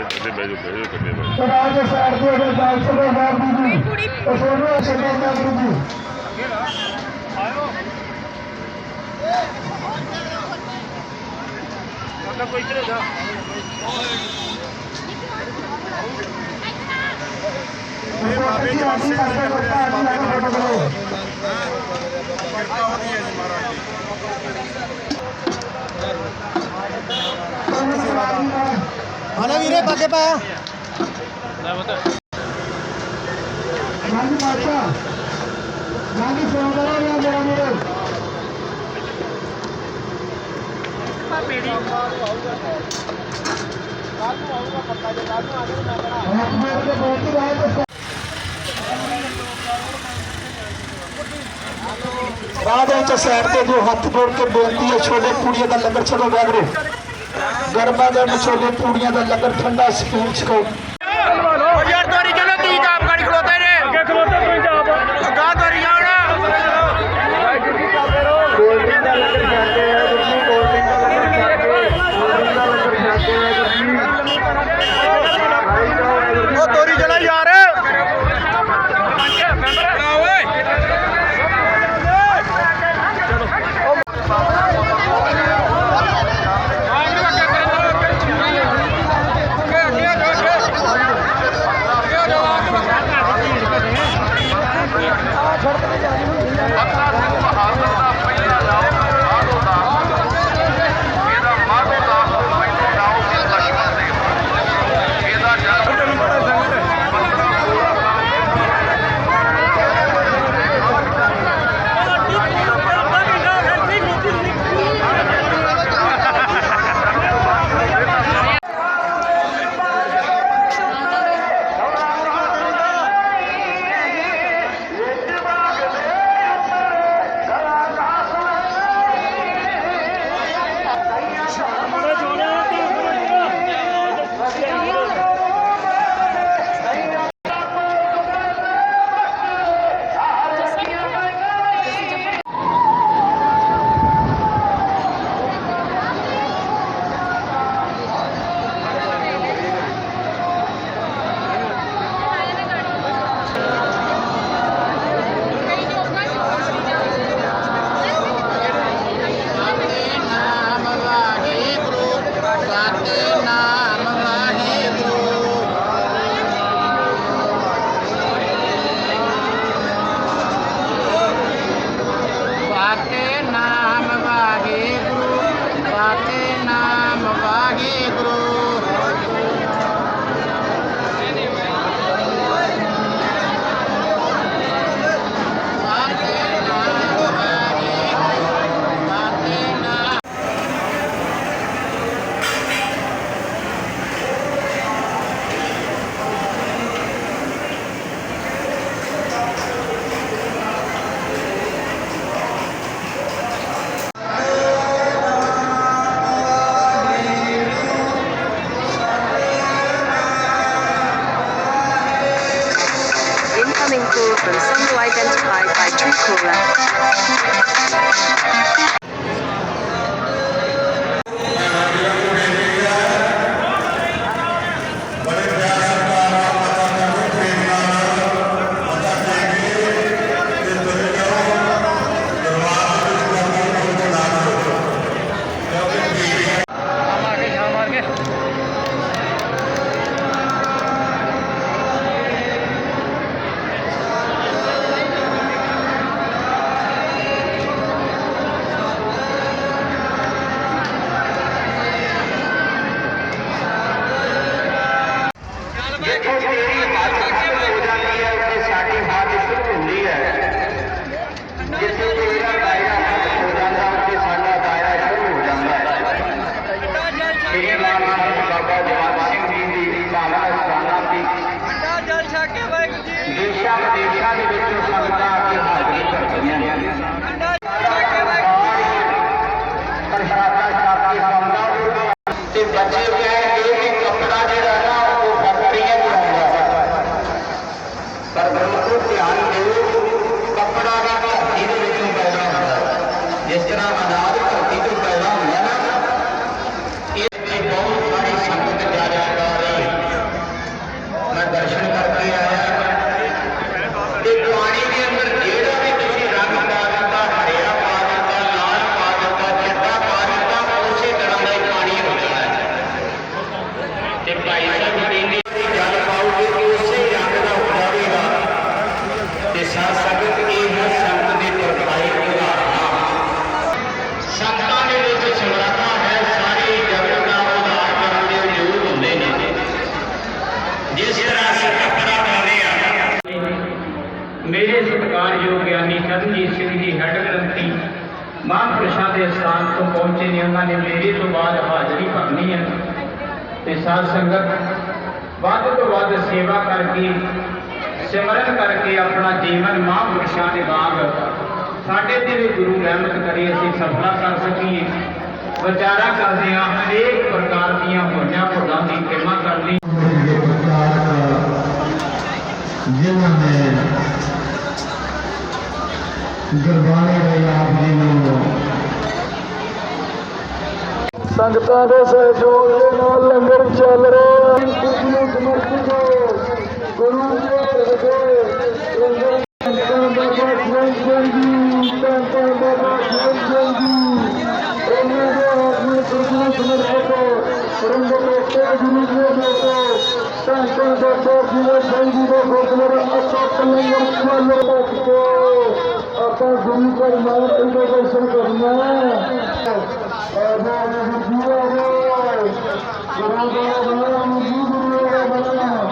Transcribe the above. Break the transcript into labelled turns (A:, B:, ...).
A: ਕੱਢੇ ਕੱਢੇ ਬੈਜੋ ਬੈਜੋ ਕੱਢੇ ਬੈਜੋ
B: ਸਰਾਜ ਸਾਈਡ ਦੇ ਅਗਰ ਗੱਲ ਸੁਣੋ ਬਾਬੂ ਜੀ ਉਹ ਸੋਨੂ ਛੱਡੋ ਬਾਬੂ ਜੀ ਇਹ ਬਾਬੇ ਜੀ। ਪਾਸੇ
C: ਹਣਾ ਵੀਰੇ ਪਾਗੇ ਪਾ
B: ਹਾਂਜੀ ਮਾਤਾ ਹਾਂਜੀ ਫੋਨ ਕਰੋ ਨਾ ਮੇਰਾ ਮੇਰੇ ਬਾਅਦ ਵਿੱਚ ਸਾਈਡ ਤੇ ਜੋ ਹੱਥ ਜੋੜ ਕੇ ਬੇਨਤੀ ਹੈ ਛੋਲੇ ਪੂੜੀਆਂ ਦਾ ਲੰਗਰ ਛਕੋ ਗਾਗਰੇ ਗਰਮਾ ਦੇ ਛੋਲੇ ਪੂੜੀਆਂ ਦਾ ਲੰਗਰ ਠੰਡਾ ਸਕੂਲ ਛਕੋ
A: Bye. कपड़ा का धीरे धीरे पैदा होता है जिस तरह अनाज धरती पर पैदा हो ਮੇਰੇ ਸਤਿਕਾਰਯੋਗ ਗਿਆਨੀ ਚਰਨਜੀਤ ਸਿੰਘ ਜੀ ਹੈੱਡ ਗ੍ਰੰਥੀ ਮਹਾਂਪੁਰਸ਼ਾਂ ਦੇ ਸਥਾਨ ਤੋਂ ਪਹੁੰਚੇ ਨੇ, ਉਹਨਾਂ ਨੇ ਮੇਰੇ ਤੋਂ ਬਾਅਦ ਹਾਜ਼ਰੀ ਭਰਨੀ ਹੈ ਤੇ ਸਾਧ ਸੰਗਤ, ਵੱਧ ਤੋਂ ਵੱਧ ਸੇਵਾ ਕਰਕੇ, ਸਿਮਰਨ ਕਰਕੇ ਆਪਣਾ ਜੀਵਨ ਮਹਾਂਪੁਰਸ਼ਾਂ ਦੇ ਵਾਂਗ ਸਾਡੇ ਤੇ ਵੀ ਗੁਰੂ ਰਹਿਮਤ ਕਰੇ, ਅਸੀਂ ਸਫਲਾ ਕਰ ਸਕੀਏ। ਵਿਚਾਰਾ ਕਰਦੇ ਹਾਂ, ਹਰੇਕ ਪ੍ਰਕਾਰ ਦੀਆਂ ਹੋਈਆਂ ਭੁੱਲਾਂ ਦੀ ਕਿਰਪਾ ਕਰਨੀ।
B: ਜਿਨ੍ਹਾਂ ਨੇ ਗੁਰਬਾਣੀ ਦੇ ਆਪ ਜੀ ਨੂੰ ਸੰਗਤਾਂ ਦੇ ਸਹਿਯੋਗ ਦੇ ਨਾਲ ਲੰਗਰ ਚੱਲ ਰਿਹਾ ਹੈ ਕੁਝ ਨੂੰ ਸਮਰਪਿਤ ਹੋ ਗੁਰੂ ਦੇ ਦੇ ਲੰਗਰ ਸੰਤਾਂ ਦਾ ਬਾਦਸ਼ਾਹ ਜੀ ਸੰਤਾਂ ਦਾ ਬਾਦਸ਼ਾਹ ਜੀ ਇਹਨਾਂ ਦੇ ਆਦਮੀ ਕੁਝ ਨੂੰ ਸਮਰਪਿਤ ਹੋ ਰੰਗ ਦੇ ਤੇ ਗੁਰੂ ਜੀ ਦੇ ਦੇ ਸੰਤਾਂ ਦਾ ਬਾਦਸ਼ਾਹ ਜੀ ਦੇ ਗੁਰਦੁਆਰਾ ਆਪਾਂ ਲੰਗਰ ਚੱਲ ਰਿਹਾ ਹੈ आता गुण करणार दर्शन करणार गुरु गुरु